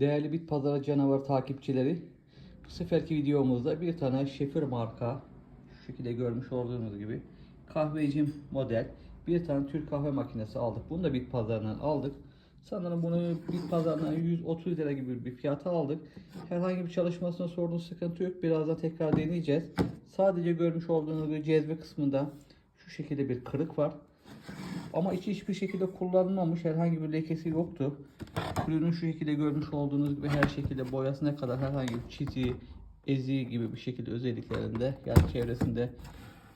Değerli bit pazarı canavar takipçileri, bu seferki videomuzda bir tane Şefir marka, şu şekilde görmüş olduğunuz gibi kahvecim model bir tane Türk kahve makinesi aldık. Bunu da bit pazarından aldık. Sanırım bunu bit pazarından 130 lira gibi bir fiyata aldık. Herhangi bir çalışmasına sorduğunuz sıkıntı yok. Birazdan tekrar deneyeceğiz. Sadece görmüş olduğunuz gibi cezve kısmında şu şekilde bir kırık var. Ama içi hiçbir şekilde kullanılmamış. Herhangi bir lekesi yoktu. Ürünün şu şekilde görmüş olduğunuz gibi her şekilde boyasına kadar herhangi bir çiziği, eziği gibi bir şekilde özelliklerinde yani çevresinde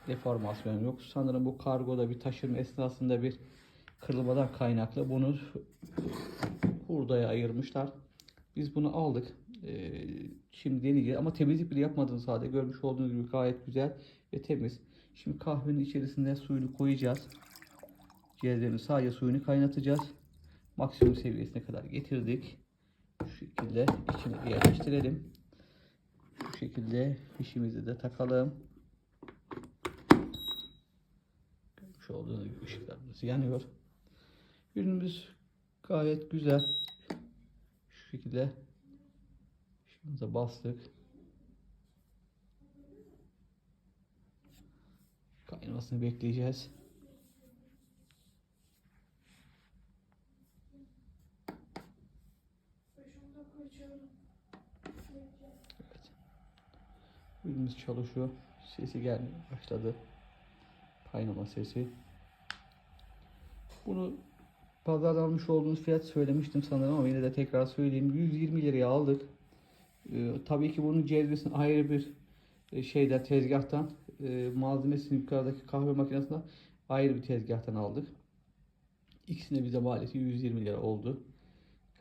deformasyon yok. Sanırım bu kargoda bir taşıma esnasında bir kırılmadan kaynaklı bunu hurdaya ayırmışlar. Biz bunu aldık. Ee, şimdi deneyeceğiz ama temizlik bile yapmadığınız halde görmüş olduğunuz gibi gayet güzel ve temiz. Şimdi kahvenin içerisine suyunu koyacağız. Cezvenin sadece suyunu kaynatacağız. Maksimum seviyesine kadar getirdik. Şu şekilde içine yerleştirelim. Şu şekilde fişimizi de takalım. Görmüş olduğunuz gibi ışıklarımız yanıyor. Ürünümüz gayet güzel. Şu şekilde şunu bastık. Kaynamasını bekleyeceğiz. Evet. Ürünümüz çalışıyor. Sesi gelmeye başladı. Kaynama sesi. Bunu pazardan almış olduğunuz fiyat söylemiştim sanırım ama yine de tekrar söyleyeyim. 120 liraya aldık. Ee, tabii ki bunun cezvesini ayrı bir e, şeyden tezgahtan e, malzemesini yukarıdaki kahve makinesine ayrı bir tezgahtan aldık. İkisine bize maliyeti 120 lira oldu.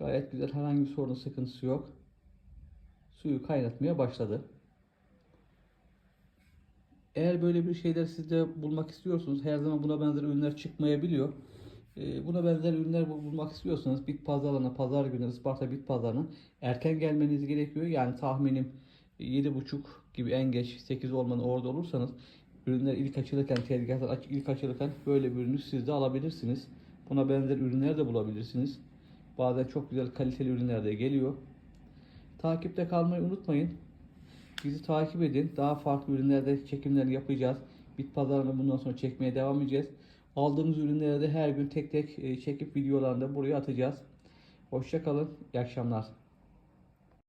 Gayet güzel herhangi bir sorun sıkıntısı yok. Suyu kaynatmaya başladı. Eğer böyle bir şeyler siz de bulmak istiyorsunuz, her zaman buna benzer ürünler çıkmayabiliyor. Ee, buna benzer ürünler bul- bulmak istiyorsanız bit pazarlarına, pazar günü Isparta bit pazarına erken gelmeniz gerekiyor. Yani tahminim 7.30 gibi en geç 8 olmanın orada olursanız ürünler ilk açılırken, tezgahlar ilk açılırken böyle bir ürünü siz de alabilirsiniz. Buna benzer ürünler de bulabilirsiniz. Bazen çok güzel kaliteli ürünler de geliyor. Takipte kalmayı unutmayın. Bizi takip edin. Daha farklı ürünlerde çekimler yapacağız. Bit pazarını bundan sonra çekmeye devam edeceğiz. Aldığımız ürünleri de her gün tek tek e, çekip videolarını buraya atacağız. Hoşça kalın. İyi akşamlar.